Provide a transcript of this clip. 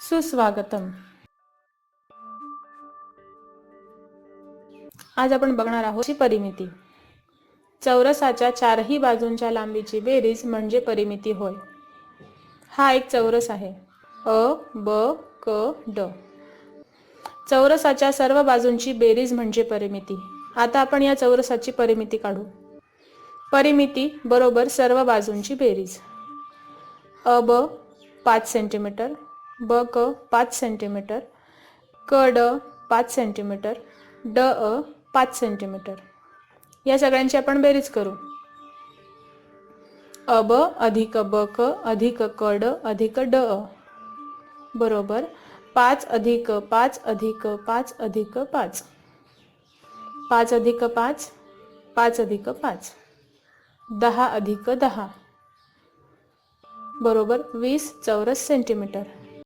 सुस्वागतम. आज आपण बघणार आहोत परिमिती. चौरसाच्या चारही बाजूंच्या लांबीची बेरीज म्हणजे परिमिती होय. हा एक चौरस आहे. अ ब क ड. चौरसाच्या सर्व बाजूंची बेरीज म्हणजे परिमिती. आता आपण या चौरसाची परिमिती काढू. परिमिती बरोबर सर्व बाजूंची बेरीज. अ ब पाच सेंटीमीटर. ब क पाच सेंटीमीटर क ड पाच सेंटीमीटर ड अ पाच सेंटीमीटर या सगळ्यांची आपण बेरीज करू. अ ब अधिक ब क अधिक क ड अधिक ड अ. बरोबर? पाच अधिक पाच अधिक पाच अधिक पाच. पाच अधिक पाच पाच अधिक पाच. दहा अधिक दहा. बरोबर? वीस चौरस सेंटीमीटर